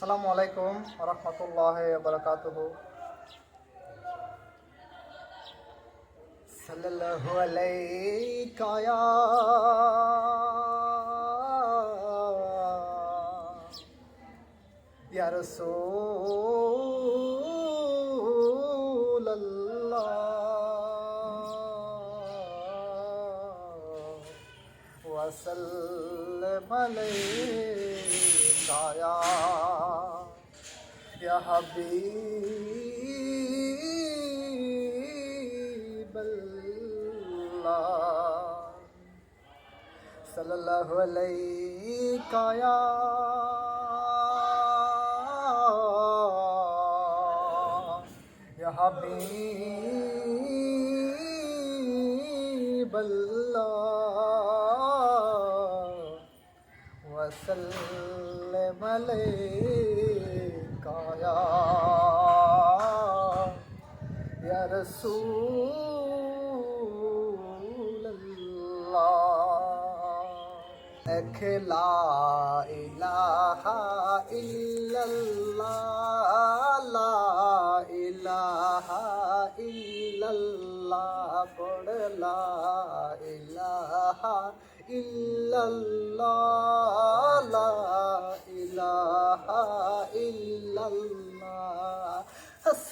السلام علیکم ورحمۃ اللہ وبرکاتہ۔ صلی اللہ علیہ یا یا رسول اللہ۔ وسلم علیہ يا يا حبيب الله صلى الله عليك يا يا حبيب الله وسلم मले काया या रसूल अल्लाह अखला इलाहा इल्लल्लाह ला इलाहा ইল্লাল্লাহ পড়লা ইলাহা ইল্লাল্লাহ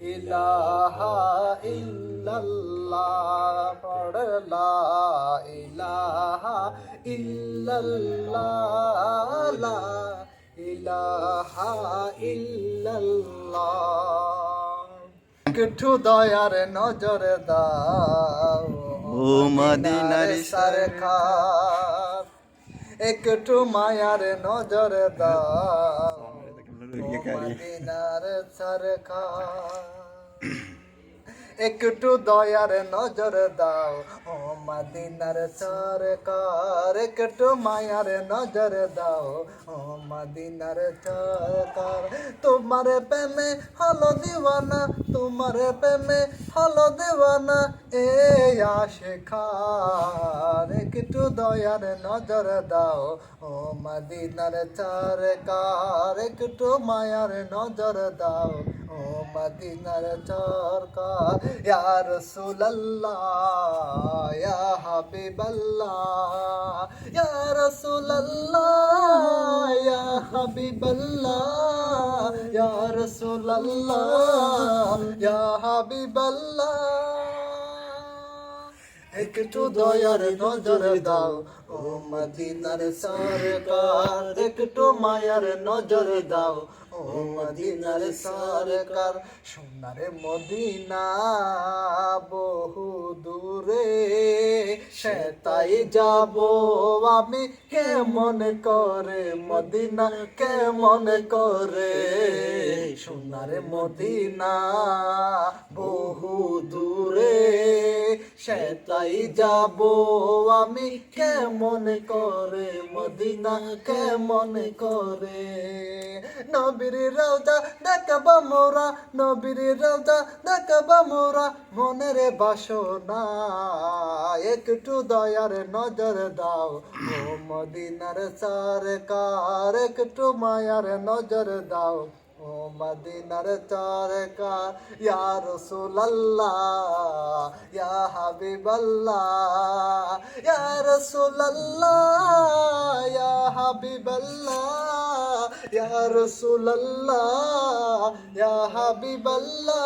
ইলাহা ইল্লাল্লাহ পড় লা ইলাহা ইল্লাল্লাহ লা ইলাহা ইল্লাল্লাহ। একটু দয়ার নজর দাও ও মদিনার সরকার। একটু মায়ার নজর দাও একটু দয়ার নজর দাও মদিনার সরকার একটু মায়ার নজর দাও। ও মদিনার সরকার, তোমার প্রেমে হলো দিওয়ানা, তোমার প্রেমে হলো দিওয়ানা। এ আশেখার একটু দয়ার নজর দাও। ও মদিনার সরকার একটু মায়ার নজর দাও। ও মদিনার সরকার ইয়া রাসূলুল্লাহ, ইয়া হাবিবাল্লাহ, ইয়া রাসূলুল্লাহ, ইয়া হাবিবাল্লাহ, ইয়া রাসূলুল্লাহ, ইয়া হাবিবাল্লাহ। একটু দয়ার নজর দাও, ও মদিনার সরকার, একটু মায়ার নজর দাও ও মদিনার সরকার, সোনার মদিনা বহু দূরে সেতাই যাব আমি। কেমন করে মদিনা, কেমন করে সোনার মদিনা বহু দূরে সেতাই যাব আমি। কেমন করে মদিনা, কেমন করে? নবীর রওজা দেখাব মোরা, নবীর রওজা দেখাব মোরা। মনের বাসনা, একটু দয়ার নজর দাও। ও মদিনার সরকার, একটু মায়ার নজর দাও। মদিনার সরকার ইয়া রাসূলুল্লাহ ইয়া হাবিবাল্লাহ ইয়া রাসূলুল্লাহ ইয়া হাবিবাল্লাহ ইয়া রাসূলুল্লাহ ইয়া হাবিবাল্লাহ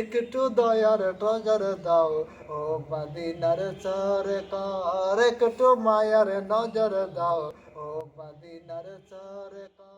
একটু দয়ার নজর দাও ও মদিনার সরকার একটু মায়ার নজর দাও ও মদিনার সরকার